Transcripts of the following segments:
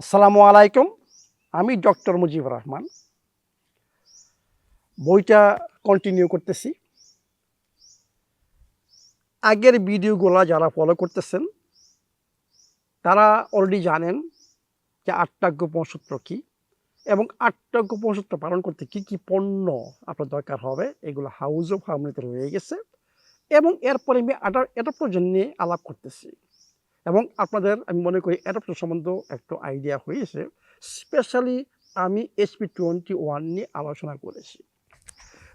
আসসালামু আলাইকুম। আমি ডক্টর মুজিবুর রহমান। বইটা কন্টিনিউ করতেছি। আগের ভিডিওগুলো যারা ফলো করতেছেন, তারা অলরেডি জানেন যে আটটা গোপনসূত্র কী এবং আটটা গোপনসূত্র পালন করতে কি কি পণ্য আপনার দরকার হবে, এগুলো হাউস অফ হারমোনিতে রয়ে গেছে এবং এরপরে আমি আটার অ্যাডাপ্টোজেন নিয়ে আলাপ করতেছি। এবং আপনাদের আমি মনে করি অ্যাডাপ্টার সম্বন্ধেও একটু আইডিয়া হয়েছে। স্পেশালি আমি এসপি টোয়েন্টি ওয়ান নিয়ে আলোচনা করেছি।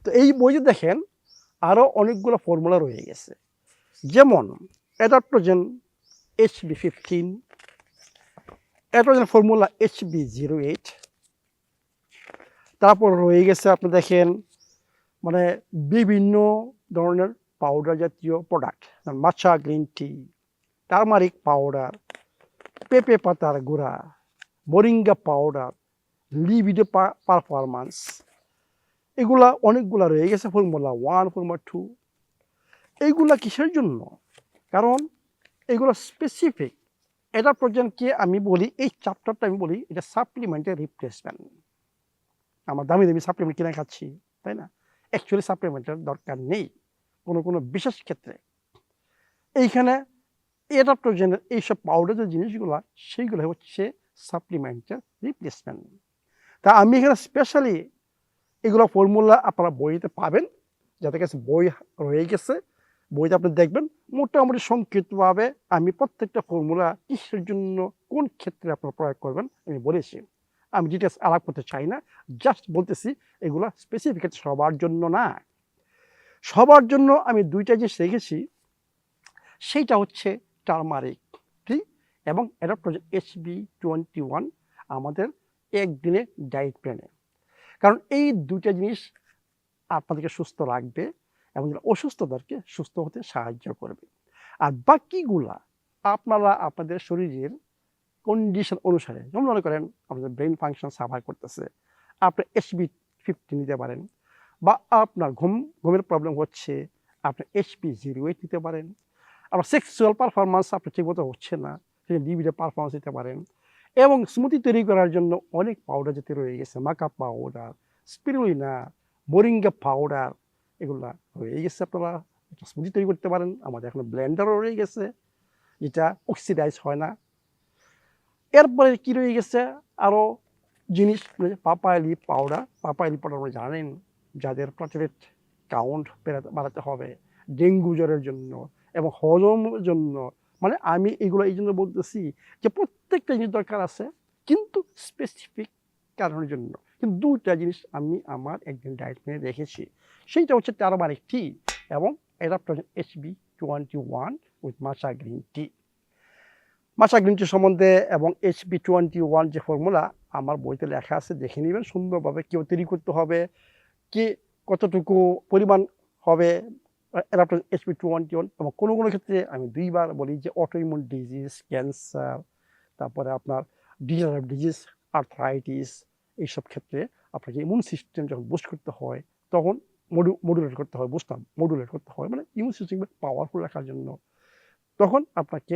তো এই বইতে দেখেন আরও অনেকগুলো ফর্মুলা রয়ে গেছে। যেমন adaptogen HB fifteen adaptogen formula HB zero eight তারপর রয়ে গেছে আপনি দেখেন মানে বিভিন্ন ধরনের পাউডার জাতীয় প্রোডাক্ট মাছা গ্রিন টি টারমারিক পাউডার পেঁপে পাতার গুঁড়া মোরিঙ্গা পাউডার লিবিডো পারফরমান্স এগুলা অনেকগুলা রয়ে গেছে ফর্মুলা ওয়ান ফর্মুলা টু এইগুলা কিসের জন্য? কারণ এগুলো স্পেসিফিক এটা পর্যন্তকে আমি বলি, এই চ্যাপ্টারটা আমি বলি, এটা সাপ্লিমেন্টের রিপ্লেসমেন্ট আমার দামি দামি সাপ্লিমেন্ট কিনে খাচ্ছি, তাই না? অ্যাকচুয়ালি সাপ্লিমেন্টের দরকার নেই, কোনো কোনো বিশেষ ক্ষেত্রে। এইখানে অ্যাডাপ্টোজেনের এইসব পাউডার যে জিনিসগুলো, সেইগুলো হচ্ছে সাপ্লিমেন্টের রিপ্লেসমেন্ট তা আমি এখানে স্পেশালি এগুলো ফর্মুলা আপনারা বইতে পাবেন, যাতে কাছে বই রয়ে গেছে। বইতে আপনি দেখবেন মোটামুটি সংক্ষিপ্তভাবে আমি প্রত্যেকটা ফর্মুলা কিসের জন্য, কোন ক্ষেত্রে আপনারা প্রয়োগ করবেন, আমি বলেছি। আমি ডিটেলস আলাপ করতে চাই না জাস্ট বলতেছি এগুলো স্পেসিফিক সবার জন্য না। সবার জন্য আমি দুইটা জিনিস রেখেছি, সেইটা হচ্ছে টার্মারিক টি এবং অ্যাডাপ্টোজেন এইচবি টোয়েন্টি ওয়ান আমাদের একদিনে ডায়েট প্ল্যানে কারণ এই দুইটা জিনিস আপনাদেরকে সুস্থ রাখবে এবং যারা অসুস্থতাকে সুস্থ হতে সাহায্য করবে। আর বাকিগুলা আপনারা আপনাদের শরীরের কন্ডিশন অনুসারে, যেমন মনে করেন আপনাদের ব্রেন ফাংশন সাফার করতেছে, আপনি এসবি ফিফটি নিতে পারেন বা আপনার ঘুম, ঘুমের প্রবলেম হচ্ছে, আপনি এইচপি জিরো এইট নিতে পারেন। আপনার সেক্সুয়াল পারফরমেন্স আপনার ঠিকমতো হচ্ছে না, সেই লিবিডে পারফরমেন্স দিতে পারেন। এবং স্মুতি তৈরি করার জন্য অনেক পাউডার যেতে রয়ে গেছে মাকা পাউডার স্পিরুলিনা মোরিঙ্গা পাউডার এগুলা রয়ে গেছে আপনারা। একটা স্মুদি তৈরি করতে পারেন, আমাদের এখন ব্লেন্ডারও রয়ে গেছে, যেটা অক্সিডাইজ হয় না। এরপরে কি রয়ে গেছে? আরও জিনিস পাপায়ালি পাউডার পাপায়ালি পাউডার আমরা জানেন, যাদের প্লাটেলেট কাউন্ট বেড়াতে, বাড়াতে হবে, ডেঙ্গু জ্বরের জন্য। এবং হজমের জন্য। মানে আমি এগুলো এই জন্য বলতেছি যে প্রত্যেকটা জিনিস দরকার আছে, কিন্তু স্পেসিফিক কারণের জন্য। কিন্তু দুটা জিনিস আমি আমার একদিন ডায়েট মেনে রেখেছি সেইটা হচ্ছে টারমারিক টি এবং adaptogen HB twenty one with matcha green tea matcha green tea সম্বন্ধে এবং এইচবি টোয়েন্টি ওয়ান যে ফর্মুলা আমার বইতে লেখা আছে, দেখে নেবেন। সুন্দরভাবে কেউ তৈরি করতে হবে, কি কতটুকু পরিমাণ হবে অ্যাডাপ্টোজেন এইচপি টোয়েন্টি ওয়ান এবং কোনো কোনো ক্ষেত্রে আমি দুইবার বলি যে অটোইমুন ডিজিজ ক্যান্সার তারপরে আপনার ডিজারাভ ডিজিজ আর্থ্রাইটিস এইসব ক্ষেত্রে আপনাকে ইমিউন সিস্টেম যখন বুস্ট করতে হয়, তখন মডু মডুলেট করতে হয় বুঝতাম মডুলেট করতে হয়। মানে ইমিউন সিস্টেমকে পাওয়ারফুল রাখার জন্য। তখন আপনাকে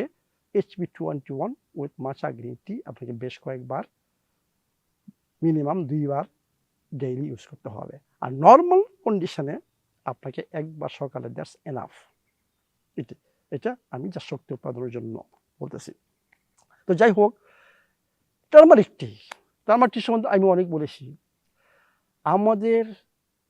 HP twenty one with matcha green tea আপনাকে বেশ কয়েকবার মিনিমাম দুইবার ডেইলি ইউজ করতে হবে। আর নর্মাল কন্ডিশনে আপনাকে একবার সকালে দ্যাটস এনাফ এটা এটা আমি যা শক্তি উৎপাদনের জন্য বলতেছি। তো যাই হোক টার্মারিক টি টার্মারিক টি সম্বন্ধে আমি অনেক বলেছি। আমাদের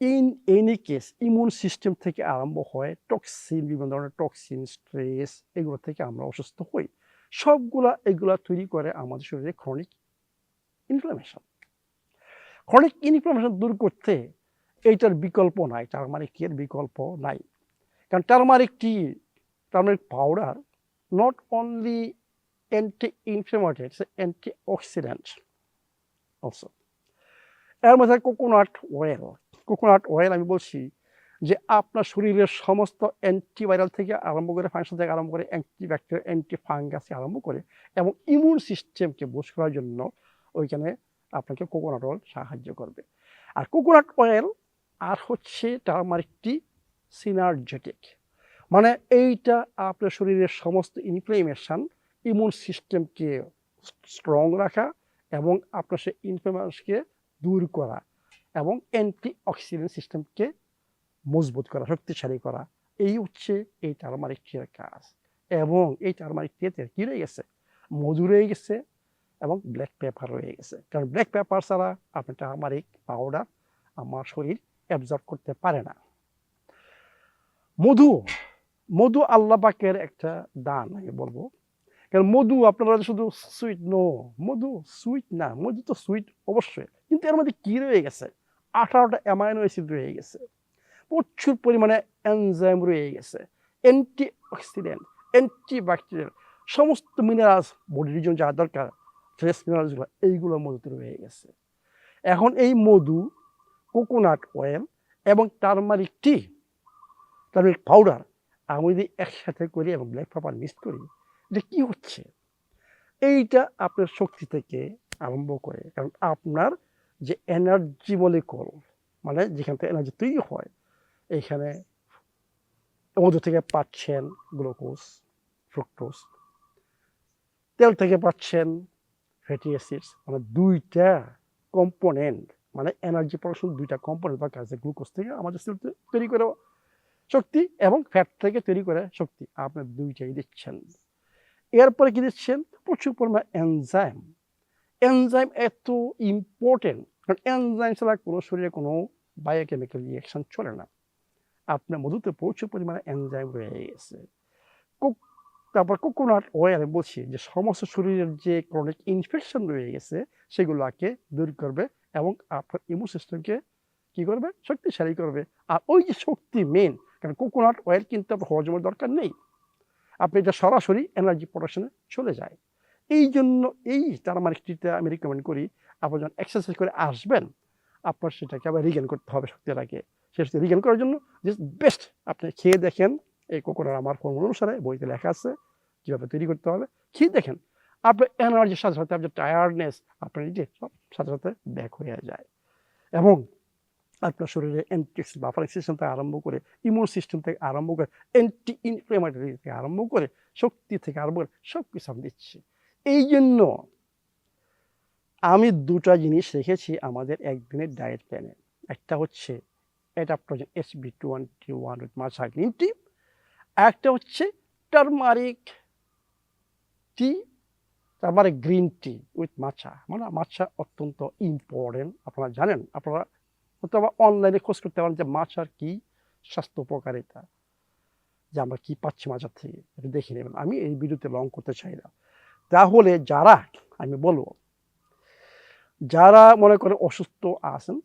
in any case immune system থেকে আরম্ভ হয় টক্সিন বিভিন্ন ধরনের টক্সিন স্ট্রেস এগুলো থেকে আমরা অসুস্থ হই। সবগুলা, এগুলা তৈরি করে আমাদের শরীরে ক্রনিক ইনফ্লামেশন ক্রনিক ইনফ্লামেশন দূর করতে এইটার বিকল্প নাই টার্মারিকের বিকল্প নাই। কারণ turmeric tea turmeric powder not only anti inflammatory anti oxidant also এর মধ্যে কোকোনাট অয়েল কোকোনাট অয়েল আমি বলছি যে আপনার শরীরের সমস্ত অ্যান্টিভাইরাল থেকে আরম্ভ করে ফাংশন থেকে আরম্ভ করে অ্যান্টিব্যাকটেরিয়া অ্যান্টি ফাঙ্গাস আরম্ভ করে এবং ইমিউন সিস্টেমকে বুস্ট করার জন্য ওইখানে আপনাকে কোকোনাট অয়েল সাহায্য করবে। আর কোকোনাট অয়েল আর হচ্ছে টার্মারিকটি সিনার্জেটিক মানে এইটা আপনার শরীরের সমস্ত ইনফ্লেমেশন ইমিউন সিস্টেমকে স্ট্রং রাখা এবং আপনার সেই ইনফ্লামেশনকে দূর করা এবং অ্যান্টি অক্সিডেন্ট সিস্টেমকে মজবুত করা, শক্তিশালী করা। এই হচ্ছে এই টার্মারিক টিয়ের কাজ এবং এই টার্মারিক টিয়েতে কী রয়ে গেছে? মধু রয়ে গেছে এবং ব্ল্যাক পেপার রয়ে গেছে। কারণ ব্ল্যাক পেপার ছাড়া আপনার টার্মারিক পাউডার আমার শরীর অ্যাবজর্ব করতে পারে না। মধু মধু আল্লাহ পাকের একটা দান আমি বলব। কারণ মধু আপনারা শুধু সুইট নো মধু সুইট না, মধু তো সুইট অবশ্যই, কিন্তু এর মধ্যে কী রয়ে গেছে? আঠারোটা অ্যামাইনো অ্যাসিড রয়ে গেছে। প্রচুর পরিমাণে এনজাইম রয়ে গেছে। অ্যান্টি অক্সিডেন্ট অ্যান্টি ব্যাকটেরিয়াল সমস্ত মিনারেলস বডির জন্য যা দরকার ফ্রেশ মিনারেলসগুলো এইগুলো মধুতে রয়ে গেছে। এখন এই মধু কোকোনাট অয়েল এবং টার্মারিক টি, টার্মারিক পাউডার আমি যদি একসাথে করি এবং ব্ল্যাক পেপার মিক্স করি, এটা কী হচ্ছে? এইটা আপনার শক্তি থেকে আরম্ভ করে, কারণ আপনার যে এনার্জি মলিকল মানে যেখান থেকে এনার্জি তৈরি হয় এইখানে মধু থেকে পাচ্ছেন গ্লুকোজ ফ্রুক্টোজ তেল থেকে পাচ্ছেন ফ্যাটি অ্যাসিডস মানে দুইটা কম্পোনেন্ট মানে এনার্জি প্রোডাকশন দুইটা কম্পোনেন্ট দরকার আছে গ্লুকোজ থেকে আমাদের সেল তৈরি করে শক্তি এবং ফ্যাট থেকে তৈরি করে শক্তি। আপনি দুইটাই দিচ্ছেন। এরপরে কি দিচ্ছেন? প্রচুর পরিমাণ এনজাইম এনজাইম এত ইম্পর্টেন্ট কারণ এনজাইম ছাড়া কোনো শরীরে কোনো বায়োকেমিক্যাল রিয়াকশন চলে না। আপনার মধুতে প্রচুর পরিমাণে এনজাইম রয়ে গেছে। কোক তারপর কোকোনাট অয়েল বলছি যে সমস্ত শরীরের যে ক্রনিক ইনফেকশন রয়ে গেছে, সেগুলোকে দূর করবে এবং আপনার ইমিউন সিস্টেমকে কি করবে? শক্তিশালী করবে। আর ওই যে শক্তি মেন কারণ কোকোনাট অয়েল কিন্তু আপনার হজমের দরকার নেই। আপনি এটা সরাসরি এনার্জি প্রোডাকশনে চলে যায়। এই জন্য এই তার টার্মারিকটিটা আমি রিকমেন্ড করি আপনার যখন এক্সারসাইজ করে আসবেন, আপনার সেটাকে আবার রিগেন করতে হবে শক্তিটাকে সেটা রিগেন করার জন্য জাস্ট বেস্ট আপনি খেয়ে দেখেন। এই কোকোনাট আমার ফর্মুলা অনুসারে বইতে লেখা আছে, কীভাবে তৈরি করতে হবে। খেয়ে দেখেন। আপনার এনার্জির সাথে সাথে, আপনার টায়ার্ডনেস আপনার যে সব সাথে সাথে ব্যাক হয়ে যায়। এবং আপনার শরীরে অ্যান্টি বাফারিং সিস্টেম থেকে আরম্ভ করে ইমিউন সিস্টেম থেকে আরম্ভ করে অ্যান্টি ইনফ্লেমেটরি থেকে আরম্ভ করে, শক্তি থেকে আরম্ভ করে সব কিছু আমি দিচ্ছি। এই জন্য আমি দুটা জিনিস রেখেছি আমাদের একদিনের ডায়েট প্ল্যানে একটা হচ্ছে adaptogen S B twenty one with matcha green tea একটা হচ্ছে টার্মারিক টি তারপরে গ্রিন টি উইথ মাছা মানে মাছা অত্যন্ত ইম্পর্টেন্ট আপনারা জানেন, আপনারা অথবা অনলাইনে খোঁজ করতে পারেন যে মাছার কি স্বাস্থ্য উপকারিতা, যে আমরা কী পাচ্ছি মাছার থেকে। এটা দেখে নেবেন। আমি এই ভিডিওতে লং করতে চাই না। তাহলে যারা, আমি বলব, যারা মনে করে অসুস্থ আছেন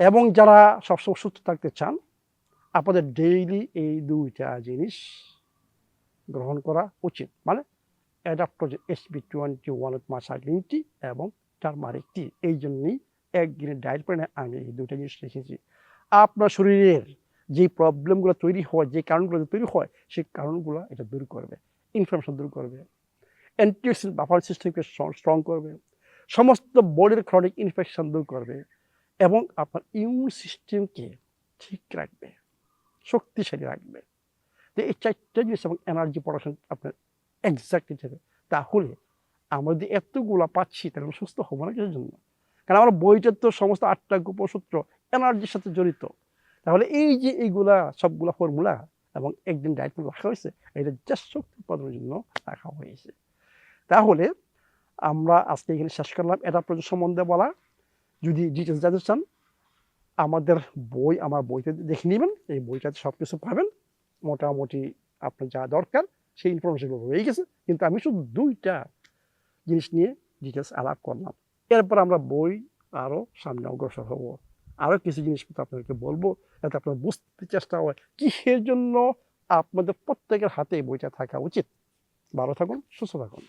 এবং যারা সবসময় সুস্থ থাকতে চান, আপনাদের ডেইলি এই দুইটা জিনিস গ্রহণ করা উচিত। মানে adaptogen SB twenty one matcha green tea এবং টার্মারিক টি এই জন্যই একদিনের ডায়েট প্ল্যানে আমি এই দুইটা জিনিস রেখেছি আপনার শরীরের যে প্রবলেমগুলো তৈরি হয়, যে কারণগুলো তৈরি হয় সেই কারণগুলো এটা দূর করবে। ইনফরমেশন দূর করবে। অ্যান্টিঅক্সিডেন্ট বাফার সিস্টেমকে স্ট্রং করবে। সমস্ত বডির ক্রনিক ইনফেকশন দূর করবে এবং আপনার ইমিউন সিস্টেমকে ঠিক রাখবে, শক্তিশালী রাখবে। তো এই চারটে জিনিস এবং এনার্জি প্রোডাকশন আপনার এক্সাক্টলি যাবে তাহলে আমরা যদি এতগুলা পাচ্ছি, তাহলে আমরা সুস্থ হব না কিসের জন্য? কারণ আমার বইটার তো সমস্ত আটটা গোপসূত্র, এনার্জির সাথে জড়িত। তাহলে এই যে এইগুলা, সবগুলা ফর্মুলা এবং একদিন ডায়েট করে রাখা হয়েছে, এটা জাস্ট শক্তি উৎপাদনের জন্য রাখা হয়েছে। তাহলে আমরা আজকে এখানে শেষ করলাম। এটা প্রয়োজন সম্বন্ধে বলা। যদি ডিটেলস জানতে চান, আমাদের বই, আমার বইতে দেখে নেবেন। এই বইটাতে সব কিছু পাবেন। মোটামুটি আপনার যা দরকার। সেই ইনফরমেশনগুলো রয়ে গেছে, কিন্তু আমি শুধু দুইটা জিনিস নিয়ে ডিটেলস আলাপ করলাম। এরপর আমরা বই আরও সামনে অগ্রসর হব। আরও কিছু জিনিসপত্র আপনাদেরকে বলব, যাতে আপনারা বুঝতে চেষ্টা হয় কিসের জন্য আপনাদের প্রত্যেকের হাতে বইটা থাকা উচিত। ভালো থাকুন, সুস্থ থাকুন।